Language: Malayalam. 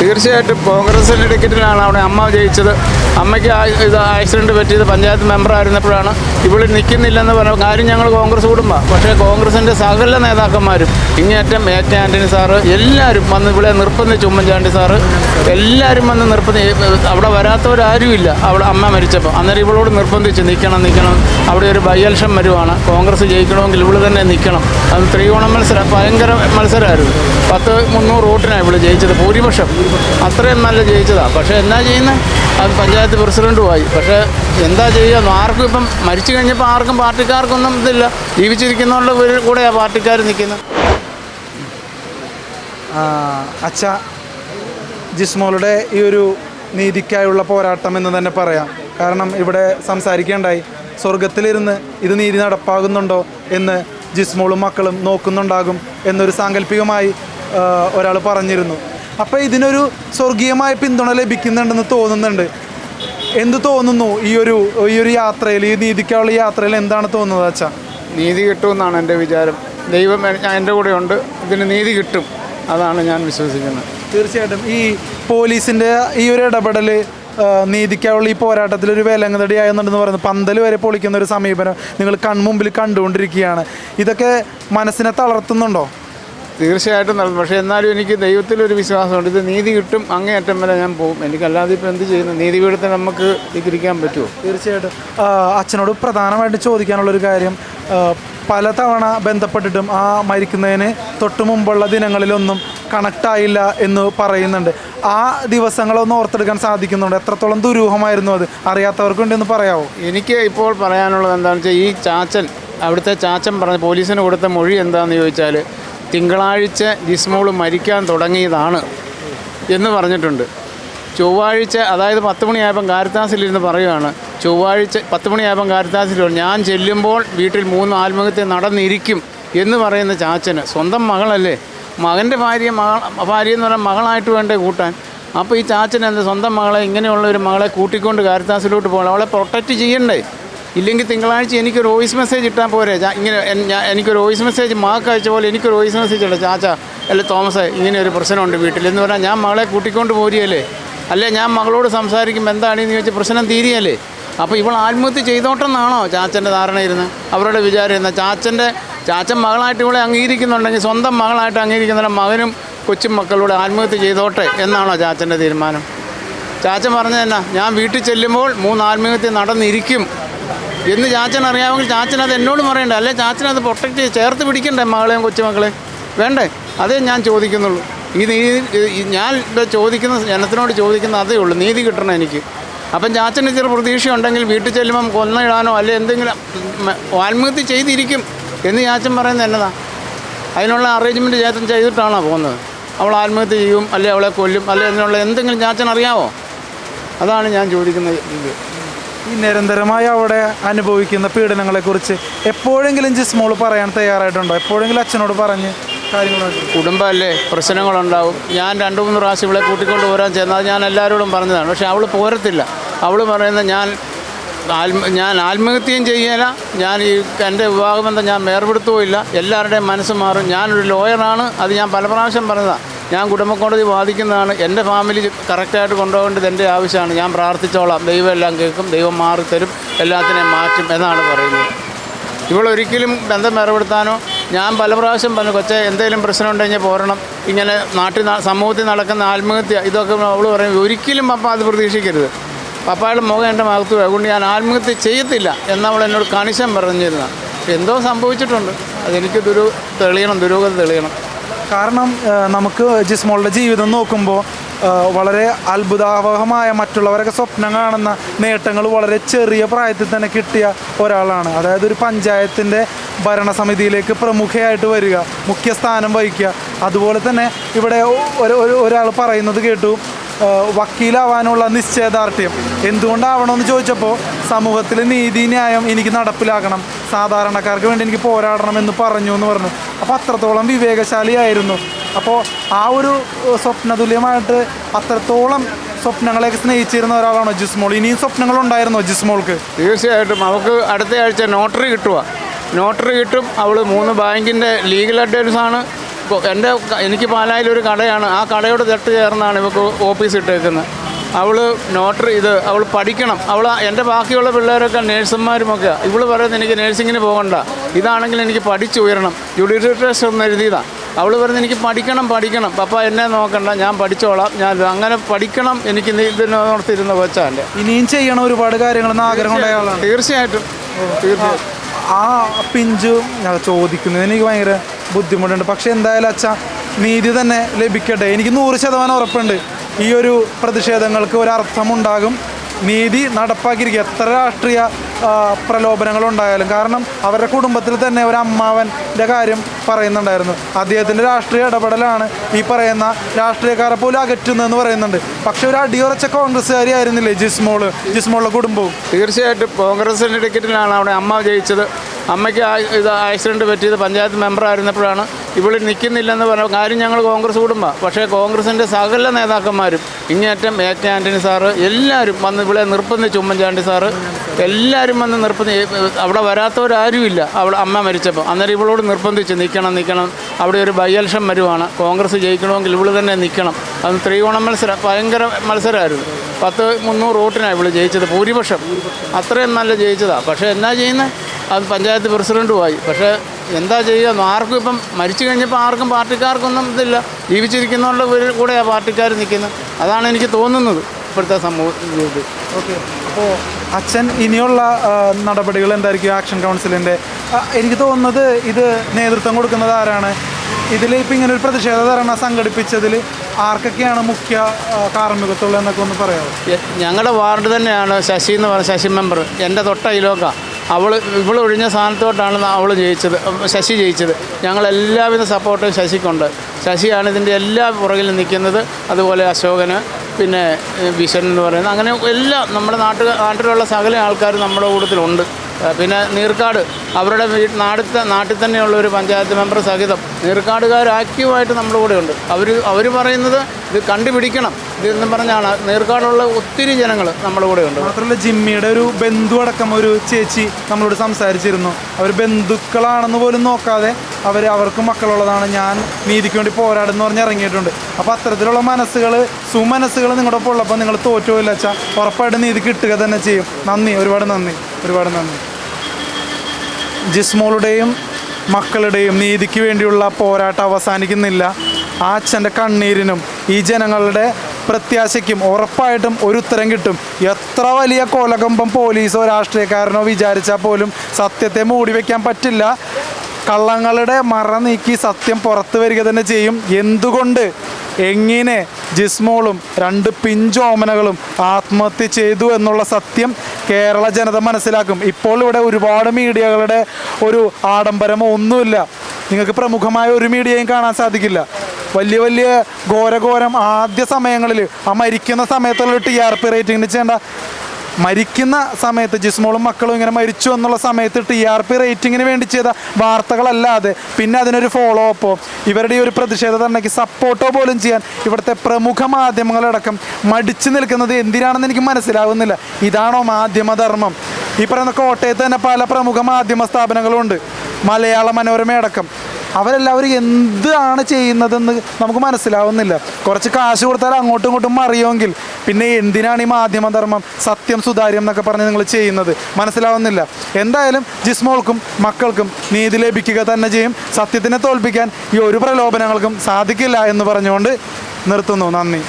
തീർച്ചയായിട്ടും കോൺഗ്രസിന്റെ ടിക്കറ്റിലാണ് അവിടെ അമ്മ ജയിച്ചത്. അമ്മയ്ക്ക് ഇത് ആക്സിഡന്റ് പറ്റിയത് പഞ്ചായത്ത് മെമ്പർ ആയിരുന്നപ്പോഴാണ്. ഇവിടെ നിൽക്കുന്നില്ലെന്ന് പറഞ്ഞ കാര്യം ഞങ്ങൾ കോൺഗ്രസ് കുടുംബമാണ് പക്ഷേ കോൺഗ്രസിന്റെ സകല നേതാക്കന്മാരും ഇങ്ങേറ്റം എ കെ ആന്റണി സാറ് എല്ലാവരും വന്ന് ഇവിടെ നിർബന്ധിച്ച് ഉമ്മൻചാണ്ടി സാറ് എല്ലാവരും വന്ന് നിർബന്ധി അവിടെ വരാത്തവരാരുമില്ല. അവിടെ അമ്മ മരിച്ചപ്പോൾ അന്നേരം ഇവളോട് നിർബന്ധിച്ച് നിൽക്കണം നിൽക്കണം. അവിടെ ഒരു ബൈ ഇലക്ഷൻ വരുവാണ്. കോൺഗ്രസ് ജയിക്കണമെങ്കിൽ ഇവിടെ തന്നെ നിൽക്കണം. അത് ത്രികോണ മത്സരം ഭയങ്കര മത്സരമായിരുന്നു. പത്ത് മുന്നൂറ് വോട്ടിനാണ് ഇവിടെ ജയിച്ചത്. ഭൂരിപക്ഷം. അത്രയും നല്ല ജയിച്ചതാണ് പക്ഷേ എന്നാ ചെയ്യുന്നത് അത് പഞ്ചായത്ത് പ്രസിഡന്റുമായി പക്ഷേ എന്താ ചെയ്യുക? ആർക്കും ഇപ്പം മരിച്ചു കഴിഞ്ഞപ്പോൾ ആർക്കും പാർട്ടിക്കാർക്കൊന്നും ഇതില്ല. ജീവിച്ചിരിക്കുന്നവരുടെ കൂടെയാണ് പാർട്ടിക്കാർ നിൽക്കുന്നത്. അച്ഛ ജിസ്മോളുടെ ഈ ഒരു നീതിക്കായുള്ള പോരാട്ടം എന്ന് തന്നെ പറയാം. കാരണം ഇവിടെ സംസാരിക്കേണ്ടായി സ്വർഗത്തിലിരുന്ന് ഇത് നീതി നടപ്പാകുന്നുണ്ടോ? എന്ന് ജിസ്മോളും മക്കളും നോക്കുന്നുണ്ടാകും എന്നൊരു സാങ്കല്പികമായി ഒരാൾ പറഞ്ഞിരുന്നു. അപ്പോൾ ഇതിനൊരു സ്വർഗീയമായ പിന്തുണ ലഭിക്കുന്നുണ്ടെന്ന് തോന്നുന്നുണ്ട്. എന്ത് തോന്നുന്നു? ഈ ഒരു ഈ ഒരു യാത്രയിൽ ഈ നീതിക്കായുള്ള യാത്രയിൽ എന്താണ് തോന്നുന്നത് അച്ഛാ? നീതി കിട്ടുമെന്നാണ് എന്റെ വിചാരം. ദൈവം ഞാൻ എന്റെ കൂടെ ഉണ്ട് ഇതിന് നീതി കിട്ടും. അതാണ് ഞാൻ വിശ്വസിക്കുന്നത്. തീർച്ചയായിട്ടും. ഈ പോലീസിന്റെ ഈ ഒരു ഇടപെടൽ നീതിക്കായുള്ള ഈ പോരാട്ടത്തിൽ ഒരു വേലങ്ങതടിയായെന്നുണ്ടെന്ന് പറയുന്നത് പന്തൽ വരെ പൊളിക്കുന്ന ഒരു സമീപനം നിങ്ങൾ കൺമുമ്പിൽ കണ്ടുകൊണ്ടിരിക്കുകയാണ്. ഇതൊക്കെ മനസ്സിനെ തളർത്തുന്നുണ്ടോ? തീർച്ചയായിട്ടും നടന്നു പക്ഷേ എന്നാലും എനിക്ക് ദൈവത്തിലൊരു വിശ്വാസമുണ്ട്. ഇത് നീതി കിട്ടും അങ്ങേയറ്റം വരെ ഞാൻ പോകും. എനിക്കല്ലാതെ ഇപ്പോൾ എന്ത് ചെയ്യുന്നു? നീതിപീഠത്തിന് നമുക്ക് ഇരിക്കാൻ പറ്റുമോ? തീർച്ചയായിട്ടും. അച്ഛനോട് പ്രധാനമായിട്ട് ചോദിക്കാനുള്ളൊരു കാര്യം പലതവണ ബന്ധപ്പെട്ടിട്ടും ആ മരിക്കുന്നതിന് തൊട്ട് മുമ്പുള്ള ദിനങ്ങളിലൊന്നും കണക്റ്റ് ആയില്ല എന്ന് പറയുന്നുണ്ട്. ആ ദിവസങ്ങളൊന്ന് ഓർത്തെടുക്കാൻ സാധിക്കുന്നുണ്ട്. എത്രത്തോളം ദുരൂഹമായിരുന്നു അത്? അറിയാത്തവർക്ക് അറിയാത്തവർക്കുണ്ടെന്ന് പറയാമോ എനിക്ക് ഇപ്പോൾ പറയാനുള്ളത് എന്താണെന്ന് വെച്ചാൽ ഈ ചാച്ചൻ അവിടുത്തെ ചാച്ചൻ പറഞ്ഞ പോലീസിന് കൊടുത്ത മൊഴി എന്താണെന്ന് ചോദിച്ചാൽ തിങ്കളാഴ്ച ജിസ്മോൾ മരിക്കാൻ തുടങ്ങിയതാണ് എന്ന് പറഞ്ഞിട്ടുണ്ട്. ചൊവ്വാഴ്ച അതായത് പത്ത് മണിയായപ്പം കാരിത്താസിലിരുന്ന് പറയുകയാണ്. ചൊവ്വാഴ്ച പത്ത് മണിയായപ്പം കാരിത്താസിൽ പറഞ്ഞു, ഞാൻ ചെല്ലുമ്പോൾ വീട്ടിൽ മൂന്ന് ആത്മഹത്യ നടന്നിരിക്കും എന്ന് പറയുന്ന ചാച്ചന്. സ്വന്തം മകളല്ലേ? മകന്റെ ഭാര്യ മകൾ ഭാര്യ എന്ന് പറഞ്ഞാൽ മകളായിട്ട് വേണ്ടേ കൂട്ടാൻ. അപ്പോൾ ഈ ചാച്ചൻ എന്താ സ്വന്തം മകളെ ഇങ്ങനെയുള്ള ഒരു മകളെ കൂട്ടിക്കൊണ്ട് കാരിത്താസിലോട്ട് പോകണം. അവളെ പ്രൊട്ടക്റ്റ് ചെയ്യണ്ടേ? ഇല്ലെങ്കിൽ തിങ്കളാഴ്ച എനിക്കൊരു വോയിസ് മെസ്സേജ് ഇട്ടാൽ പോരെ. ഇങ്ങനെ എനിക്കൊരു വോയിസ് മെസ്സേജ് മാക്ക് അയച്ച പോലെ എനിക്കൊരു വോയിസ് മെസ്സേജ് ഉണ്ട്. ചാച്ച അല്ല തോമസ് ഇങ്ങനെ ഒരു പ്രശ്നമുണ്ട് വീട്ടിൽ എന്ന് പറഞ്ഞാൽ ഞാൻ മകളെ കൂട്ടിക്കൊണ്ട് പോരുകയല്ലേ? അല്ലേ ഞാൻ മകളോട് സംസാരിക്കുമ്പോൾ എന്താണെന്ന് ചോദിച്ചാൽ പ്രശ്നം തീരുകയല്ലേ? അപ്പോൾ ഇവൾ ആത്മഹത്യ ചെയ്തോട്ടെന്നാണോ ചാച്ചന്റെ ധാരണ അവരുടെ വിചാരം എന്നാൽ ചാച്ചന്റെ ചാച്ചൻ മകളായിട്ട് ഇവിടെ അംഗീകരിക്കുന്നുണ്ടെങ്കിൽ സ്വന്തം മകളായിട്ട് അംഗീകരിക്കുന്ന മകനും കൊച്ചും മക്കളൂടെ ആത്മഹത്യ ചെയ്തോട്ടെ എന്നാണോ ചാച്ചന്റെ തീരുമാനം? ചാച്ചൻ പറഞ്ഞതന്നെ ഞാൻ വീട്ടിൽ ചെല്ലുമ്പോൾ മൂന്ന് ആത്മഹത്യ നടന്നിരിക്കും. എന്ന് ചാച്ചൻ അറിയാമെങ്കിൽ ചാച്ചൻ അത് എന്നോട് പറയണ്ടേ? അല്ലെ ചാച്ചൻ അത് പ്രൊട്ടക്റ്റ് ചെയ്ത് ചേർത്ത് പിടിക്കണ്ടേ മകളെയും കൊച്ചുമക്കളെ വേണ്ടേ? അതേ ഞാൻ ചോദിക്കുന്നുള്ളൂ. ഈ നീതി ഞാൻ ചോദിക്കുന്ന ജനത്തിനോട് ചോദിക്കുന്ന അതേ ഉള്ളൂ. നീതി കിട്ടണം എനിക്ക്. അപ്പം ചാച്ചന് ചെറു പ്രതീക്ഷയുണ്ടെങ്കിൽ വീട്ടിൽ ചെല്ലുമ്പം കൊന്നിടാനോ അല്ലെ എന്തെങ്കിലും ആത്മഹത്യ ചെയ്തിരിക്കും. എന്ന് ചാച്ചൻ പറയുന്നത് എന്നതാ? അതിനുള്ള അറേഞ്ച്മെന്റ് ചാച്ചൻ ചെയ്തിട്ടാണോ പോകുന്നത്? അവൾ ആത്മഹത്യ ചെയ്യും അല്ലെ അവളെ കൊല്ലും അല്ലെ അതിനുള്ള എന്തെങ്കിലും ചാച്ചൻ അറിയാമോ അതാണ് ഞാൻ ചോദിക്കുന്നത് ഇത്. ഈ നിരന്തരമായി അവിടെ അനുഭവിക്കുന്ന പീഡനങ്ങളെക്കുറിച്ച് എപ്പോഴെങ്കിലും ജിസ്മോൾ പറയാൻ തയ്യാറായിട്ടുണ്ടോ? എപ്പോഴെങ്കിലും അച്ഛനോട് പറഞ്ഞ് കാര്യങ്ങളുണ്ട് കുടുംബമല്ലേ? പ്രശ്നങ്ങളുണ്ടാവും. ഞാൻ രണ്ട് മൂന്ന് പ്രാവശ്യം ഇവളെ കൂട്ടിക്കൊണ്ട് പോരാൻ ചെന്നാൽ ഞാൻ എല്ലാവരോടും പറഞ്ഞതാണ്. പക്ഷേ അവൾ പോരത്തില്ല. അവൾ പറയുന്നത് ഞാൻ ഞാൻ ആത്മഹത്യയും ചെയ്യല. ഞാൻ ഈ എന്റെ വിവാഹബന്ധം ഞാൻ വേർപെടുത്തുകയില്ല. എല്ലാവരുടെയും മനസ്സ് മാറും. ഞാനൊരു ലോയറാണ്. അത് ഞാൻ പല പ്രാവശ്യം പറഞ്ഞതാണ് ഞാൻ കുടുംബക്കോടതി വാദിക്കുന്നതാണ്. എന്റെ ഫാമിലി കറക്റ്റായിട്ട് കൊണ്ടുപോകേണ്ടത് എന്റെ ആവശ്യമാണ്. ഞാൻ പ്രാർത്ഥിച്ചോളാം. ദൈവം എല്ലാം കേൾക്കും. ദൈവം മാറിത്തരും എല്ലാത്തിനെയും മാറ്റും എന്നാണ് പറയുന്നത്. ഇവളൊരിക്കലും ബന്ധം ഏർപ്പെടുത്താനോ ഞാൻ പല പ്രാവശ്യം പറഞ്ഞു കൊച്ചെ എന്തെങ്കിലും പ്രശ്നം ഉണ്ടെങ്കിൽ പോരണം. ഇങ്ങനെ നാട്ടിൽ സമൂഹത്തിൽ നടക്കുന്ന ആത്മഹത്യ ഇതൊക്കെ അവൾ പറയും ഒരിക്കലും അപ്പം അത് പ്രതീക്ഷിക്കരുത്. പപ്പായുടെ മുഖം എന്റെ മകത്തു. അതുകൊണ്ട് ഞാൻ ആത്മഹത്യ ചെയ്യത്തില്ല എന്നവൾ എന്നോട് കണിശം പറഞ്ഞിരുന്ന. എന്തോ സംഭവിച്ചിട്ടുണ്ട്. അതെനിക്ക് ദുരു തെളിയണം ദുരൂഹത തെളിയണം. കാരണം നമുക്ക് ജിസ്മോളുടെ ജീവിതം നോക്കുമ്പോൾ വളരെ അത്ഭുതാവഹമായ മറ്റുള്ളവരൊക്കെ സ്വപ്നം കാണുന്ന നേട്ടങ്ങൾ വളരെ ചെറിയ പ്രായത്തിൽ തന്നെ കിട്ടിയ ഒരാളാണ്. അതായത് ഒരു പഞ്ചായത്തിന്റെ ഭരണസമിതിയിലേക്ക് പ്രമുഖയായിട്ട് വരിക മുഖ്യ സ്ഥാനം വഹിക്കുക. അതുപോലെ തന്നെ ഇവിടെ ഒരു ഒരു- ഒരാൾ പറയുന്നത് കേട്ടു വക്കീലാവാനുള്ള നിശ്ചയദാർഢ്യം എന്തുകൊണ്ടാവണമെന്ന് ചോദിച്ചപ്പോൾ സമൂഹത്തിൽ നീതി ന്യായം എനിക്ക് നടപ്പിലാക്കണം. സാധാരണക്കാർക്ക് വേണ്ടി എനിക്ക് പോരാടണം എന്ന് പറഞ്ഞു എന്ന് പറഞ്ഞു. അപ്പോൾ അത്രത്തോളം വിവേകശാലിയായിരുന്നു. അപ്പോൾ ആ ഒരു സ്വപ്നതുല്യമായിട്ട് അത്രത്തോളം സ്വപ്നങ്ങളെയൊക്കെ സ്നേഹിച്ചിരുന്ന ഒരാളാണോ ജിസ്മോൾ? ഇനിയും സ്വപ്നങ്ങളുണ്ടായിരുന്നോ ജിസ്മോൾക്ക്? തീർച്ചയായിട്ടും. അവൾക്ക് അടുത്ത ആഴ്ച നോട്ടറി കിട്ടുക നോട്ടറി കിട്ടും. അവൾ മൂന്ന് ബാങ്കിന്റെ ലീഗൽ അഡ്വൈസാണ് എന്റെ എനിക്ക് പാലായിൽ ഒരു കടയാണ്. ആ കടയോട് തെട്ട് ചേർന്നാണ് ഇവക്ക് ഓഫീസ് ഇട്ടേക്കുന്നത്. അവൾ നോട്ടറി ഇത് അവൾ പഠിക്കണം. അവൾ എന്റെ ബാക്കിയുള്ള പിള്ളേരൊക്കെ നേഴ്സുമാരുമൊക്കെ. ഇവൾ പറയുന്നത് എനിക്ക് നേഴ്സിങ്ങിന് പോകണ്ട. ഇതാണെങ്കിൽ എനിക്ക് പഠിച്ചുയരണം ജുഡീഷ്യൽ ടെസ്റ്റ് ഒന്ന് എഴുതിയതാണ് അവൾ പറയുന്നത് എനിക്ക് പഠിക്കണം പഠിക്കണം. പപ്പ എന്നെ നോക്കണ്ട. ഞാൻ പഠിച്ചോളാം. ഞാൻ അങ്ങനെ പഠിക്കണം. എനിക്ക് ഇതിനോർത്തിരുന്ന കൊച്ചാന്റെ ഇനിയും ചെയ്യണം ഒരുപാട് കാര്യങ്ങൾ ആഗ്രഹം തീർച്ചയായിട്ടും. തീർച്ചയായിട്ടും. ആ പിഞ്ചു ചോദിക്കുന്നത് എനിക്ക് ഭയങ്കര ബുദ്ധിമുട്ടുണ്ട്. പക്ഷേ എന്തായാലും അച്ഛ നീതി തന്നെ ലഭിക്കട്ടെ. എനിക്ക് നൂറ് ശതമാനം ഉറപ്പുണ്ട്. ഈ ഒരു പ്രതിഷേധങ്ങൾക്ക് ഒരർത്ഥമുണ്ടാകും നീതി നടപ്പാക്കിയിരിക്കുക. എത്ര രാഷ്ട്രീയ പ്രലോഭനങ്ങളുണ്ടായാലും. കാരണം അവരുടെ കുടുംബത്തിൽ തന്നെ ഒരു അമ്മാവന്റെ കാര്യം പറയുന്നുണ്ടായിരുന്നു. അദ്ദേഹത്തിന്റെ രാഷ്ട്രീയ ഇടപെടലാണ് ഈ പറയുന്ന രാഷ്ട്രീയക്കാരെ പോലും അകറ്റുന്നതെന്ന് പറയുന്നുണ്ട്. പക്ഷെ ഒരു അടിയുറച്ച കോൺഗ്രസ്സുകാരി ആയിരുന്നില്ലേ ജിസ്മോൾ? ജിസ്മോളുടെ കുടുംബവും. തീർച്ചയായിട്ടും. കോൺഗ്രസിന്റെ ടിക്കറ്റിലാണ് അവിടെ അമ്മ ജയിച്ചത്. അമ്മയ്ക്ക് ഇത് ആക്സിഡന്റ് പറ്റിയത് പഞ്ചായത്ത് മെമ്പറായിരുന്നപ്പോഴാണ് ഇവിടെ നിൽക്കുന്നില്ലെന്ന് പറഞ്ഞ കാര്യം ഞങ്ങൾ കോൺഗ്രസ് കുടുംബ പക്ഷേ കോൺഗ്രസിന്റെ സകല നേതാക്കന്മാരും ഇങ്ങേറ്റം എ കെ ആന്റണി സാറ് എല്ലാവരും വന്ന് ഇവിടെ നിർബന്ധിച്ച് ഉമ്മൻചാണ്ടി സാറ് എല്ലാവരും വന്ന് നിർബന്ധി അവിടെ വരാത്തവരാരുമില്ല. അവിടെ അമ്മ മരിച്ചപ്പോൾ അന്നേരം ഇവളോട് നിർബന്ധിച്ച് നിൽക്കണം നിൽക്കണം അവിടെ ഒരു ബൈ ഇലക്ഷൻ വരുവാണ്. കോൺഗ്രസ് ജയിക്കണമെങ്കിൽ ഇവൾ തന്നെ നിൽക്കണം അത് ത്രികോണ മത്സരം ഭയങ്കര മത്സരമായിരുന്നു. പത്ത് മുന്നൂറ് വോട്ടിനാണ് ഇവൾ ജയിച്ചത്. ഭൂരിപക്ഷം. അത്രയും നല്ല ജയിച്ചതാണ് പക്ഷേ എന്നാ ചെയ്യുന്നത് അത് പഞ്ചായത്ത് പ്രസിഡന്റുമായി പക്ഷേ എന്താ ചെയ്യുക? ആർക്കും ഇപ്പം മരിച്ചു കഴിഞ്ഞപ്പോൾ ആർക്കും പാർട്ടിക്കാർക്കൊന്നും ഇതില്ല. ജീവിച്ചിരിക്കുന്നവരുടെ ഒരു കൂടെയാണ് പാർട്ടിക്കാർ നിൽക്കുന്നത്. അതാണ് എനിക്ക് തോന്നുന്നത് ഇപ്പോഴത്തെ സംഭവം ഓക്കെ. അപ്പോൾ അച്ഛൻ ഇനിയുള്ള നടപടികൾ എന്തായിരിക്കും? ആക്ഷൻ കൗൺസിലിന്റെ എനിക്ക് തോന്നുന്നത് ഇത് നേതൃത്വം കൊടുക്കുന്നത് ആരാണ്? ഇതിൽ ഇപ്പം ഇങ്ങനെ ഒരു പ്രതിഷേധ ധർണ സംഘടിപ്പിച്ചതിൽ ആർക്കൊക്കെയാണ് മുഖ്യ ആ, കാർമ്മികത്വമുള്ളത് എന്നൊക്കെ ഒന്ന് പറയാമോ? ഞങ്ങളുടെ വാർഡ് തന്നെയാണ് ശശി എന്ന് പറഞ്ഞ ശശി മെമ്പർ. എന്റെ തൊട്ട അവൾ ഇവൾ ഒഴിഞ്ഞ സ്ഥാനത്തോട്ടാണ് അവൾ ജയിച്ചത്. ശശി ജയിച്ചത്. ഞങ്ങൾ എല്ലാവിധ സപ്പോർട്ടും ശശിക്കുണ്ട്. ശശിയാണ് ഇതിന്റെ എല്ലാ പുറകിലും നിൽക്കുന്നത്. അതുപോലെ അശോകന് പിന്നെ ബിഷൻ എന്ന് പറയുന്നത്. അങ്ങനെ എല്ലാ നമ്മുടെ നാട്ടിൽ നാട്ടിലുള്ള സകല ആൾക്കാരും നമ്മുടെ കൂട്ടത്തിലുണ്ട്. പിന്നെ നീർക്കാട് അവരുടെ നാടത്തെ നാട്ടിൽ തന്നെയുള്ള ഒരു പഞ്ചായത്ത് മെമ്പർ സഹിതം നീർക്കാടുകാർ ആക്റ്റീവായിട്ട് നമ്മുടെ കൂടെ ഉണ്ട് അവർ അവർ പറയുന്നത് ഇത് കണ്ടുപിടിക്കണം. ഇതെന്ന് പറഞ്ഞാണ്. നീർക്കാടുള്ള ഒത്തിരി ജനങ്ങൾ നമ്മുടെ കൂടെ ഉണ്ട് മാത്രമല്ല ജിമ്മിയുടെ ഒരു ബന്ധു അടക്കം ഒരു ചേച്ചി നമ്മളോട് സംസാരിച്ചിരുന്നു. അവർ ബന്ധുക്കളാണെന്ന് പോലും നോക്കാതെ അവർ അവർക്ക് മക്കളുള്ളതാണ്. ഞാൻ നീതിക്ക് വേണ്ടി പോരാടുന്ന പറഞ്ഞ് ഇറങ്ങിയിട്ടുണ്ട്. അപ്പോൾ അത്തരത്തിലുള്ള മനസ്സുകൾ സുമനസ്സുകൾ നിങ്ങളുടെ ഒപ്പം ഉള്ളപ്പോൾ നിങ്ങൾ തോറ്റുപോയില്ല വെച്ചാൽ ഉറപ്പായിട്ട് നീതി കിട്ടുക തന്നെ ചെയ്യും. നന്ദി. ഒരുപാട് നന്ദി. ഒരുപാട് നന്ദി. ജിസ്മോളുടെയും മക്കളുടെയും നീതിക്ക് വേണ്ടിയുള്ള പോരാട്ടം അവസാനിക്കുന്നില്ല. ആ അച്ഛന്റെ കണ്ണീരിനും ഈ ജനങ്ങളുടെ പ്രത്യാശയ്ക്കും ഉറപ്പായിട്ടും ഒരു ഉത്തരം കിട്ടും. എത്ര വലിയ കോലകമ്പം പോലീസോ രാഷ്ട്രീയക്കാരനോ വിചാരിച്ചാൽ പോലും സത്യത്തെ മൂടി വയ്ക്കാൻ പറ്റില്ല. കള്ളങ്ങളുടെ മറ നീക്കി സത്യം പുറത്തു വരിക തന്നെ ചെയ്യും. എന്തുകൊണ്ട്? എങ്ങനെ? ജിസ്മോളും രണ്ട് പിഞ്ചോമനകളും ആത്മഹത്യ ചെയ്തു എന്നുള്ള സത്യം കേരള ജനത മനസ്സിലാക്കും. ഇപ്പോൾ ഇവിടെ ഒരുപാട് മീഡിയകളുടെ ഒരു ആഡംബരമോ ഒന്നുമില്ല. നിങ്ങൾക്ക് പ്രമുഖമായ ഒരു മീഡിയയും കാണാൻ സാധിക്കില്ല. വലിയ വലിയ ഘോരഘോരം ആദ്യ സമയങ്ങളിൽ ആ മരിക്കുന്ന സമയത്തുള്ള ടി ആർ പി റേറ്റിംഗിന് ചെയ്യേണ്ട മരിക്കുന്ന സമയത്ത് ജിസ്മോളും മക്കളും ഇങ്ങനെ മരിച്ചു എന്നുള്ള സമയത്ത് ടി ആർ പി റേറ്റിങ്ങിന് വേണ്ടി ചെയ്ത വാർത്തകളല്ലാതെ പിന്നെ അതിനൊരു ഫോളോ അപ്പോ ഇവരുടെ ഈ ഒരു പ്രതിഷേധ ധർണയ്ക്ക് സപ്പോർട്ടോ പോലും ചെയ്യാൻ ഇവിടുത്തെ പ്രമുഖ മാധ്യമങ്ങളടക്കം മടിച്ചു നിൽക്കുന്നത് എന്തിനാണെന്ന് എനിക്ക് മനസ്സിലാവുന്നില്ല. ഇതാണോ മാധ്യമധർമ്മം? ഈ പറയുന്ന കോട്ടയത്ത് തന്നെ പല പ്രമുഖ മാധ്യമ സ്ഥാപനങ്ങളുണ്ട്. മലയാള മനോരമയടക്കം. അവരെല്ലാവരും എന്താണ് ചെയ്യുന്നതെന്ന് നമുക്ക് മനസ്സിലാവുന്നില്ല. കുറച്ച് കാശ് കൊടുത്താൽ അങ്ങോട്ടും ഇങ്ങോട്ടും അറിയുമെങ്കിൽ പിന്നെ എന്തിനാണ് ഈ മാധ്യമധർമ്മം സത്യം സുതാര്യം എന്നൊക്കെ പറഞ്ഞ് നിങ്ങൾ ചെയ്യുന്നത്? മനസ്സിലാവുന്നില്ല. എന്തായാലും ജിസ്മോൾക്കും മക്കൾക്കും നീതി ലഭിക്കുക തന്നെ ചെയ്യും. സത്യത്തിനെ തോൽപ്പിക്കാൻ ഈ ഒരു പ്രലോഭനങ്ങൾക്കും സാധിക്കില്ല എന്ന് പറഞ്ഞുകൊണ്ട് നിർത്തുന്നു. നന്ദി.